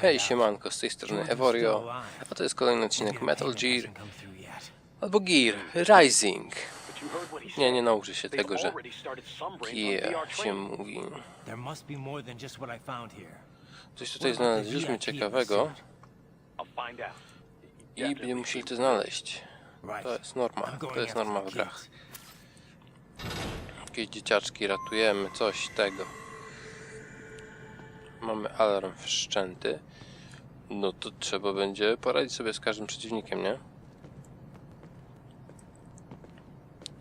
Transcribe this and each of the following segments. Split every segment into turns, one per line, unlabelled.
Hej, siemanko, z tej strony Evorio, a to jest kolejny odcinek Metal Gear albo Gear Rising. Nie, nie nauczę się tego, że Gear się mówi.
There must be more than just what I found here.
Coś tutaj znaleźliśmy ciekawego i będziemy musieli to znaleźć. To jest norma, to jest norma w grach. Jakieś dzieciaczki ratujemy, coś tego. Mamy alarm wszczęty. No to trzeba będzie poradzić sobie z każdym przeciwnikiem, nie?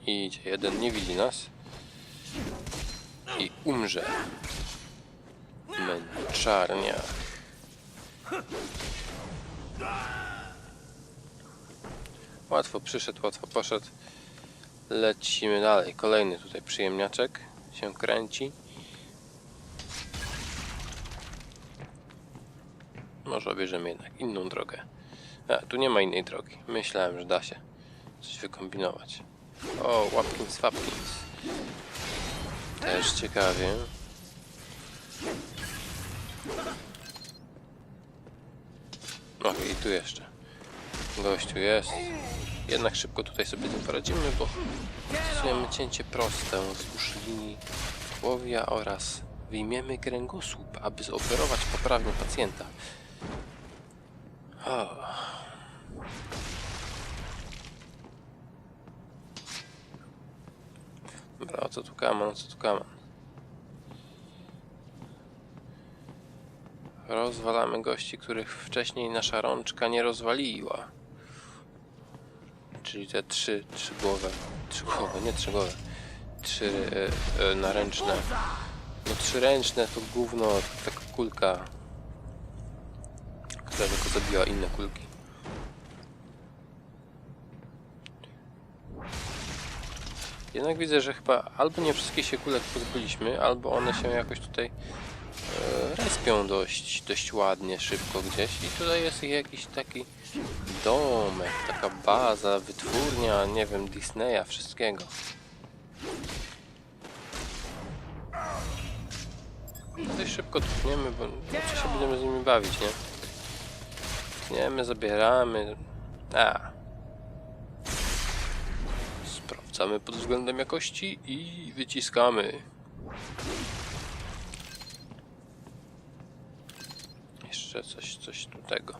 I idzie. Jeden nie widzi nas. I umrze. Męczarnia. Łatwo przyszedł, łatwo poszedł. Lecimy dalej. Kolejny tutaj przyjemniaczek się kręci. Może obierzemy jednak inną drogę. A, tu nie ma innej drogi. Myślałem, że da się coś wykombinować. O, Łapkins Wapkins. Też ciekawie. O, i tu jeszcze. Gościu jest. Jednak szybko tutaj sobie z tym poradzimy, bo stosujemy cięcie proste wzdłuż linii tułowia oraz wyjmiemy kręgosłup, aby zoperować poprawnie pacjenta. O. Dobra, o co tu kaman, o co tu kaman? Rozwalamy gości, których wcześniej nasza rączka nie rozwaliła. Czyli te trzy, trzy głowy. Trzy głowy, nie trzy głowy. Trzy e, e, naręczne. No trzy ręczne to gówno, taka kulka, która tylko zabiła inne kulki. Jednak widzę, że chyba albo nie wszystkie się kulek pozbyliśmy, albo one się jakoś tutaj e, respią dość, dość ładnie, szybko gdzieś. I tutaj jest jakiś taki domek, taka baza, wytwórnia, nie wiem, Disneya, wszystkiego. Dość szybko tniemy, bo no, co się będziemy z nimi bawić, nie? Tniemy, zabieramy. A. Sprawdzamy pod względem jakości i wyciskamy. Jeszcze coś, coś tu tego.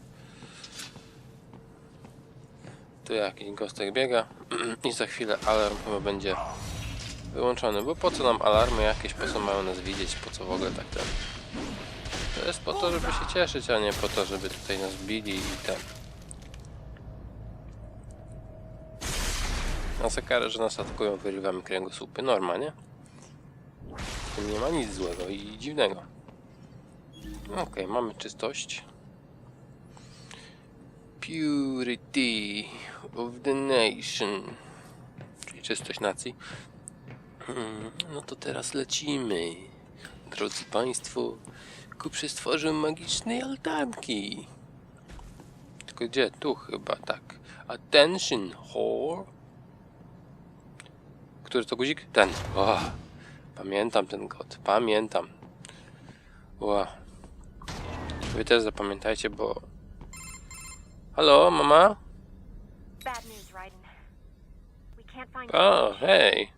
Tu jakiś gostek biega i za chwilę alarm chyba będzie wyłączony, bo po co nam alarmy jakieś, po co mają nas widzieć, po co w ogóle tak ten. To jest po to, żeby się cieszyć, a nie po to, żeby tutaj nas bili i ten. Na za że nas atakują, wyrywamy kręgosłupy. Norma, nie? W tym nie ma nic złego i dziwnego. Okej, mamy czystość. Purity of the nation. Czyli czystość nacji. Hmm, No to teraz lecimy. Drodzy Państwo, ku przestworzę magicznej altanki. Tylko gdzie? Tu chyba, tak. Attention, whore. Który to guzik? Ten. O, pamiętam ten kod. Pamiętam. Ła. Wy też zapamiętajcie, bo... Halo, mama? O, hej.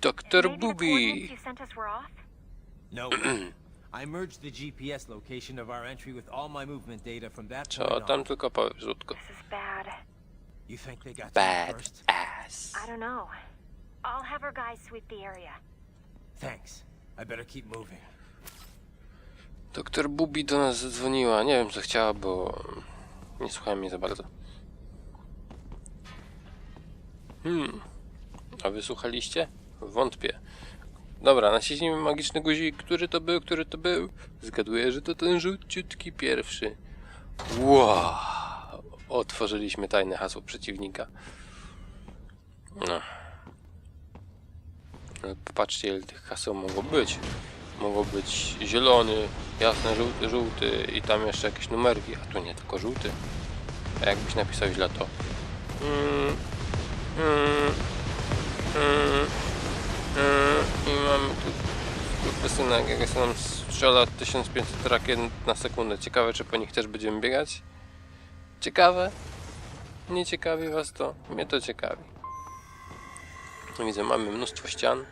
Doktor?
No. I merged the GPS location of our entry with all my movement data from that
Co
point
tam
on.
tylko Rzutko.
This is bad.
You think they got
Bad
first?
ass.
I don't know. I'll have our guys sweep the area.
Thanks. I better keep moving.
Doktor Bubi do nas zadzwoniła. Nie wiem, co chciała, bo nie słuchałem jej za bardzo. Hmm. A wy słuchaliście? Wątpię. Dobra, naciśnijmy magiczny guzik. Który to był? Który to był? Zgaduję, że to ten żółciutki pierwszy. Wow! Otworzyliśmy tajne hasło przeciwnika. No. Ale Popatrzcie, ile tych haseł mogło być. Mogło być zielony, jasny, żółty, żółty i tam jeszcze jakieś numerki, a tu nie, tylko żółty. A jakbyś napisał źle to... Mm, mm, kurwysynek, jak się nam strzela 1500 rakiet na sekundę. Ciekawe, czy po nich też będziemy biegać? Ciekawe? Nie ciekawi was to? Mnie to ciekawi. Widzę, mamy mnóstwo ścian,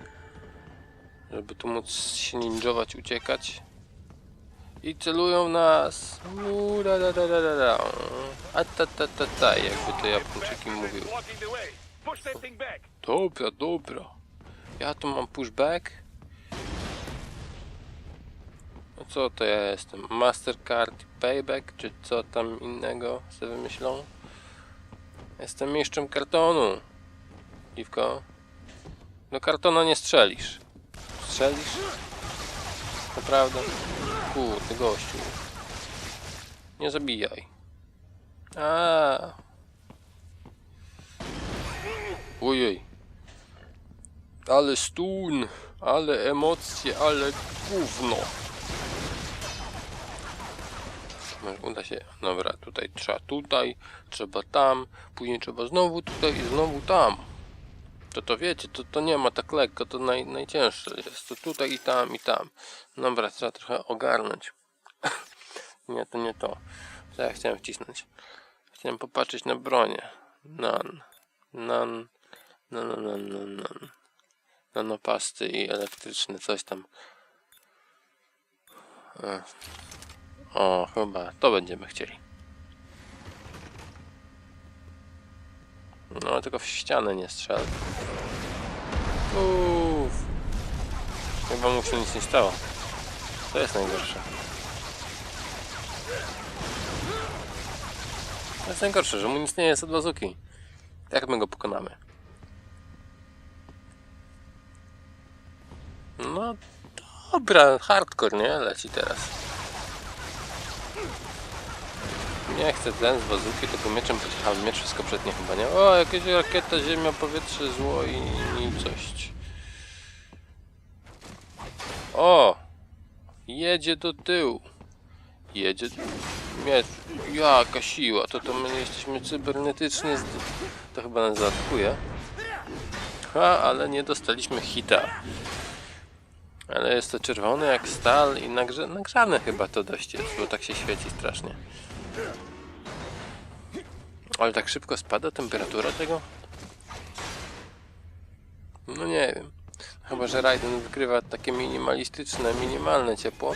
żeby tu móc się ninjować, uciekać. I celują w nas. A ta, ta, ta, ta, jakby to Japończyki mówił. Dobra, dobra. Ja tu mam pushback. No co to ja jestem? Mastercard Payback, czy co tam innego sobie wymyślą? Jestem mistrzem kartonu. Dziwko. Do kartona nie strzelisz. Strzelisz? Naprawdę? Kurde, gościu. Nie zabijaj. A. Ojej. Ale stun, ale emocje, ale gówno. Może Uda się. Dobra, tutaj trzeba tutaj, trzeba tam, później trzeba znowu tutaj i znowu tam. To to wiecie, to, to nie ma tak lekko, to naj, najcięższe jest. To tutaj i tam i tam. Dobra, trzeba trochę ogarnąć. nie, to nie to. Co ja chciałem wcisnąć? Chciałem popatrzeć na bronię. Nan. Nan. No, no, no, no, no. Nanopasty i elektryczne, coś tam. E. O, chyba to będziemy chcieli. No, tylko w ścianę nie strzel. Uff. Chyba mu się nic nie stało. To jest najgorsze. To jest najgorsze, że mu nic nie jest od bazuki. Jak my go pokonamy? No dobra, hardcore, nie? Leci teraz. Nie chcę ten z bazuki, tylko mieczem pociechałem. Miecz wszystko przetnie chyba, nie? O, jakaś rakieta, ziemia, powietrze, zło i, i coś. O! Jedzie do tyłu. Jedzie... Miecz. Jaka siła. To to my jesteśmy cybernetyczny. Z... To chyba nas zaatakuje. Ha, ale nie dostaliśmy hita. Ale jest to czerwone jak stal i nagrze nagrzane chyba to dość jest, bo tak się świeci strasznie. Ale tak szybko spada temperatura tego? No nie wiem. Chyba, że Raiden wykrywa takie minimalistyczne, minimalne ciepło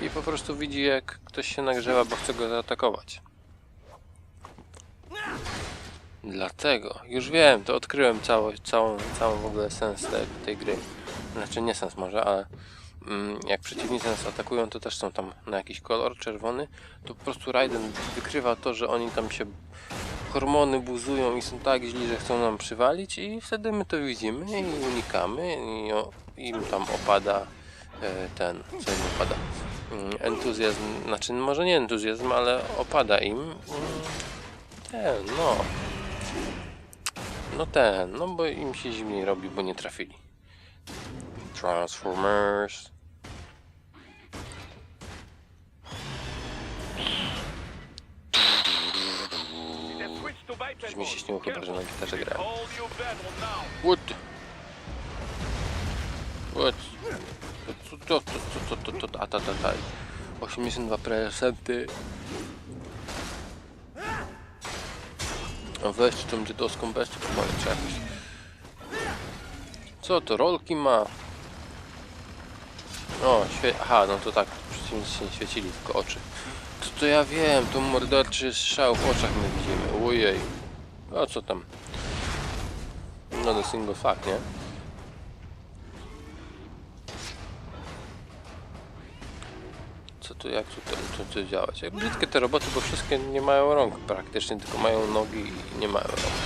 i po prostu widzi jak ktoś się nagrzewa, bo chce go zaatakować. Dlatego, już wiem, to odkryłem cało, całą, całą w ogóle sens tej, tej gry. Znaczy nie sens może, ale jak przeciwnicy nas atakują, to też są tam na jakiś kolor czerwony, to po prostu Raiden wykrywa to, że oni tam się hormony buzują i są tak źli, że chcą nam przywalić i wtedy my to widzimy i unikamy i o, im tam opada e, ten, co im opada? Mm, Entuzjazm, znaczy może nie entuzjazm, ale opada im mm, ten, no no ten, no bo im się zimniej robi, bo nie trafili. Transformers. Coś mi się śniło chyba, że na gitarze
now.
What? What? Co to, to, to, to, to, to, a ta, ta, ta. 82%. A weź tą dziadowską bestię czy jakoś. Co to, rolki ma? O, świe... Aha, no to tak, przeciwnicy się świecili, tylko oczy. To, to ja wiem, to morderczy strzał w oczach my widzimy, ojej. A co tam? No the single fact, nie? Co tu, jak tu, to, to działać? Jak brzydkie te roboty, bo wszystkie nie mają rąk praktycznie, tylko mają nogi i nie mają rąk.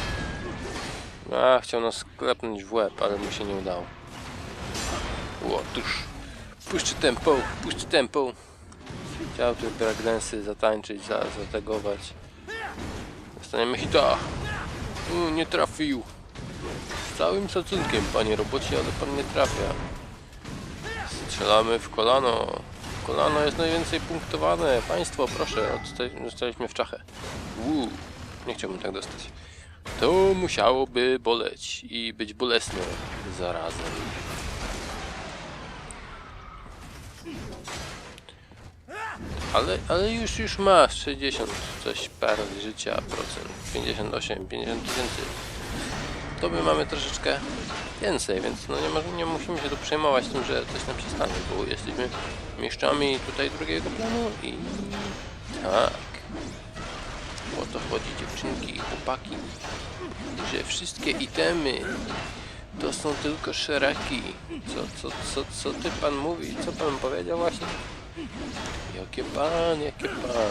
A, chciał nas klepnąć w łeb, ale mu się nie udało. Ło, tuż. Puść tempo, puść tempo. Chciał tu breakdance'y zatańczyć, za, zategować. Dostaniemy hita. Nie trafił. Z całym szacunkiem, panie robocie, ale pan nie trafia. Strzelamy w kolano. Kolano jest najwięcej punktowane. Państwo, proszę, dostaliśmy w czachę. Uuu, nie chciałbym tak dostać. To musiałoby boleć i być bolesne zarazem. Ale, ale już, już masz 60 coś parę życia procent. 58, 50 tysięcy. To my mamy troszeczkę więcej, więc no nie, może, nie musimy się tu przejmować tym, że coś nam się stanie, bo jesteśmy mistrzami tutaj drugiego planu i tak. O to chodzi dziewczynki i chłopaki, że wszystkie itemy to są tylko szeraki. Co, co, co, co ty pan mówi? Co pan powiedział właśnie? Jakie pan, jakie pan?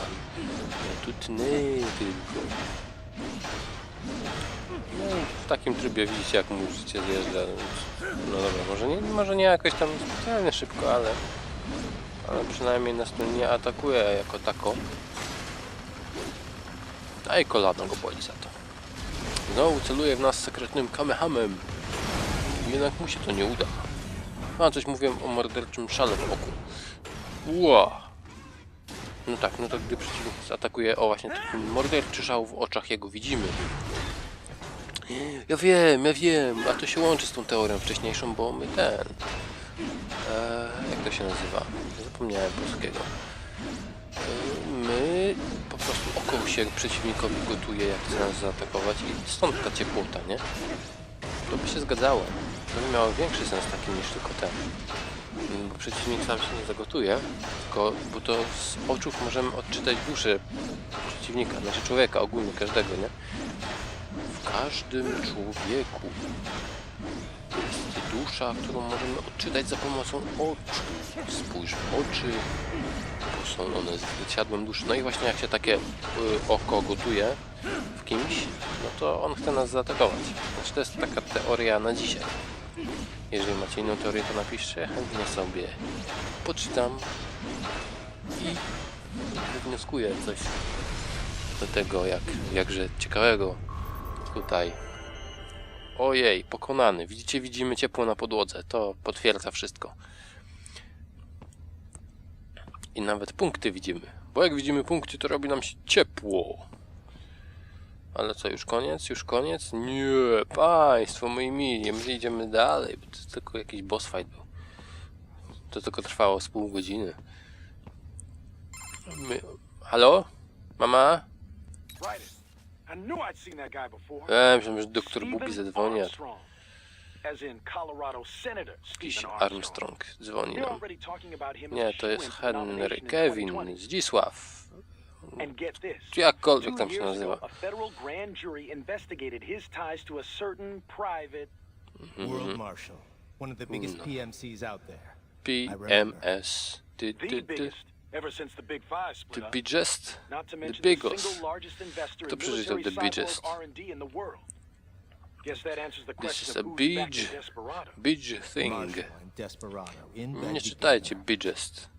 Ja tu tnę tylko. No i w takim trybie widzicie jak mu życie zjeżdża. No dobra, może nie, może nie jakoś tam specjalnie szybko, ale ale przynajmniej nas tu nie atakuje jako tako. Daj kolano go boli za to. Znowu celuje w nas sekretnym kamehamem. Jednak mu się to nie uda. A coś mówiłem o morderczym szale w oku. Ła! No tak, no to gdy przeciwnik zaatakuje, o właśnie morderczy szał w oczach jego widzimy. Ja wiem, ja wiem, a to się łączy z tą teorią wcześniejszą, bo my ten... E, jak to się nazywa? Zapomniałem polskiego. E, my po prostu oko się przeciwnikowi gotuje, jak chce nas zaatakować i stąd ta ciepłota, nie? To by się zgadzało. To by miało większy sens taki niż tylko ten. Przeciwnik sam się nie zagotuje, tylko bo to z oczów możemy odczytać duszę przeciwnika, znaczy człowieka ogólnie, każdego, nie? W każdym człowieku jest dusza, którą możemy odczytać za pomocą oczu. Spójrz w oczy, bo są one zwierciadłem duszy. No i właśnie jak się takie y, oko gotuje w kimś, no to on chce nas zaatakować. Znaczy to jest taka teoria na dzisiaj. Jeżeli macie inną teorię, to napiszcie chętnie sobie. Poczytam i wnioskuję coś do tego, jak, jakże ciekawego tutaj. Ojej, pokonany. Widzicie, widzimy ciepło na podłodze. To potwierdza wszystko. I nawet punkty widzimy. Bo jak widzimy punkty, to robi nam się ciepło. Ale co, już koniec? Już koniec? Nie, państwo moi mili, my idziemy dalej, bo to tylko jakiś boss fight był. To tylko trwało z pół godziny. My... Halo? Mama? Ja myślałem, że doktor Bubi zadzwoni, jakiś Armstrong dzwoni nam. Nie, to jest Henry Kevin
2020.
Zdzisław.
And get this.
Czy jakkolwiek
Two
tam się
years
nazywa.
ago, a federal grand jury investigated his ties to a certain private
World Marshal, one of the biggest
Mm.
PMCs out there.
PMS. Ty,
the
ty, ty.
biggest ever since the Big Five split
The
up.
biggest.
Not to
The
mention the
biggest.
single largest investor
Kto
in
przeczytał
military
The biggest?
cyborg R&D in the world. Guess that answers the
This
question
is a big, big thing.
Marshal and Desperado in bed
Nie czytajcie biggest,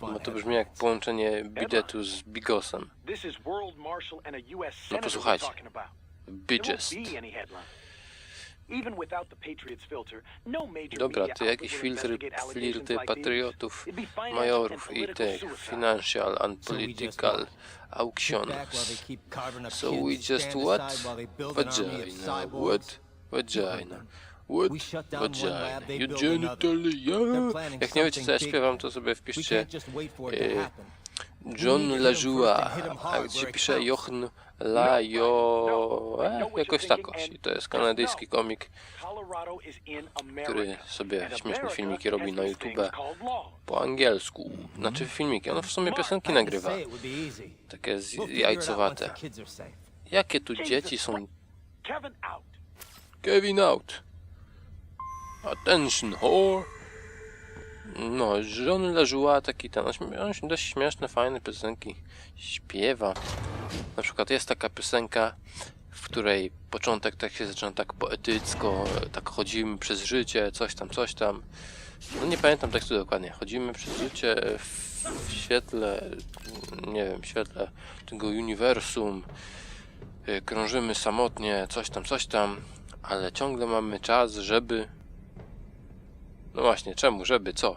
Bo to brzmi jak połączenie bidetu z bigosem. No posłuchajcie.
filter, no
Dobra, to jakieś filtry, flirty patriotów, majorów i tych financial and political auctions. So we just what? Vagina. What? Vagina. What? Vagina.
lab, they
You
build another.
genitalia.
They're planning
Jak nie wiecie co ja śpiewam, to sobie wpiszcie e. John
hard
a gdzie pisze. Jochen Lajo...
No, I
E, jakoś takoś. I to jest kanadyjski komik, który sobie śmieszne filmiki robi na YouTube po angielsku. Znaczy filmiki, on w sumie piosenki nagrywa. Takie jajcowate. Jakie tu dzieci są.
Kevin out.
Attention whore. No, John Leżuła taki ten, on się dość śmieszne, fajne piosenki śpiewa. Na przykład jest taka piosenka, w której początek tak się zaczyna tak poetycko, tak chodzimy przez życie, coś tam, coś tam. No nie pamiętam tekstu dokładnie. Chodzimy przez życie w, w świetle, nie wiem, świetle tego uniwersum. Y, krążymy samotnie, coś tam, coś tam, ale ciągle mamy czas, żeby. No właśnie, czemu, żeby, co?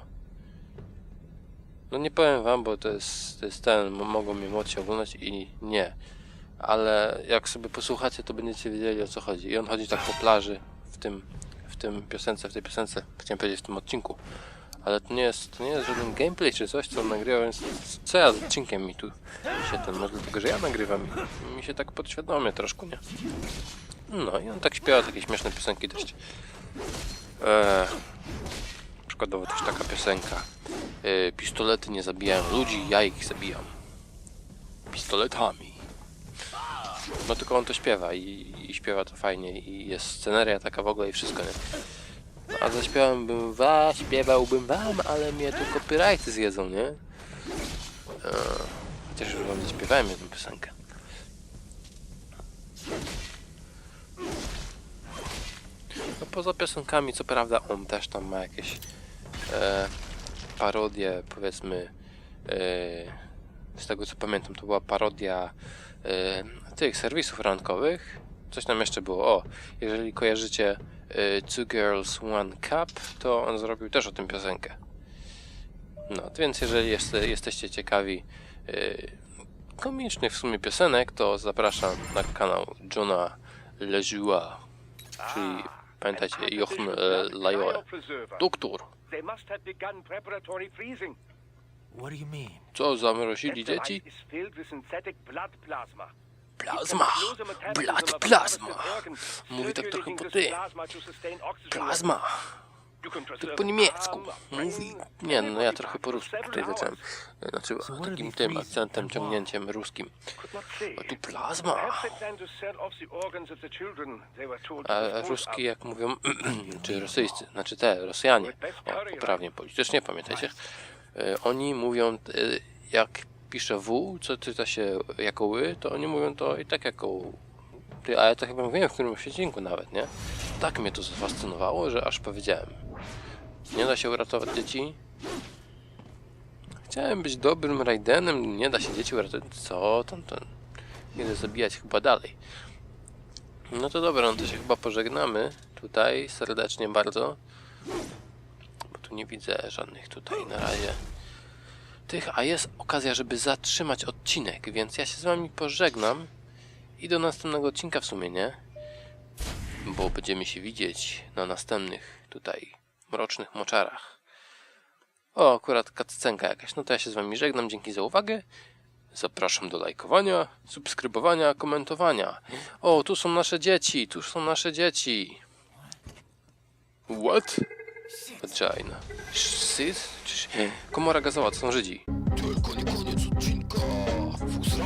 No nie powiem wam, bo to jest, to jest ten, mogą mnie młodsi oglądać i nie. Ale jak sobie posłuchacie, to będziecie wiedzieli o co chodzi. I on chodzi tak po plaży w tym, w tym piosence, w tej piosence, chciałem powiedzieć w tym odcinku, Ale to nie jest, to nie jest żaden gameplay czy coś, co nagrywam, więc co ja z odcinkiem mi tu się ten, może dlatego, że ja nagrywam i mi się tak podświadomie troszkę, nie? No i on tak śpiewa takie śmieszne piosenki dość. Eee, przykładowo też taka piosenka. Eee, pistolety nie zabijają ludzi, ja ich zabijam. Pistoletami. No tylko on to śpiewa i, i śpiewa to fajnie i jest sceneria taka w ogóle i wszystko, nie? No, a zaśpiewałbym was, śpiewałbym wam, ale mnie tu copyrighty zjedzą, nie? Eee, chociaż już wam zaśpiewałem jedną piosenkę. No poza piosenkami, co prawda, on też tam ma jakieś e, parodie, powiedzmy, e, z tego co pamiętam, to była parodia e, tych serwisów rankowych. Coś tam jeszcze było. O, jeżeli kojarzycie e, Two Girls One Cup, to on zrobił też o tym piosenkę. No, więc jeżeli jest, jesteście ciekawi e, komicznych w sumie piosenek, to zapraszam na kanał Johna Lejoua, czyli pamiętajcie, Jochen e, Lajoe. Doktor, co zamrozili dzieci? Plazma! Blood plasma! Mówi tak trochę po ty. Plazma! Tak po niemiecku. Mówi... Nie, no ja trochę po rusku tutaj zacząłem. Znaczy takim tym akcentem, ciągnięciem ruskim. A tu plazma! A ruski jak mówią, czy rosyjscy, znaczy te, Rosjanie, o, poprawnie politycznie, pamiętajcie, e, oni mówią, e, jak pisze W, co czyta się jako ły, to oni mówią to i tak jako. Ty, a ja to chyba mówiłem w którymś przecinku nawet, nie? Tak mnie to zafascynowało, że aż powiedziałem. Nie da się uratować dzieci. Chciałem być dobrym Raidenem, nie da się dzieci uratować. Co tam ten? Idę zabijać chyba dalej. No to dobra, no to się chyba pożegnamy tutaj serdecznie bardzo. Bo tu nie widzę żadnych tutaj na razie tych, a jest okazja, żeby zatrzymać odcinek, więc ja się z wami pożegnam i do następnego odcinka w sumie, nie? Bo będziemy się widzieć na następnych tutaj mrocznych moczarach. O, akurat kaccenka jakaś. No to ja się z wami żegnam, dzięki za uwagę. Zapraszam do lajkowania, subskrybowania, komentowania. O, tu są nasze dzieci, tu są nasze dzieci. What? Vagina. Sys? Czy- Komora gazowa, to są Żydzi.
Tylko nie koniec odcinka.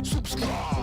Subscribe.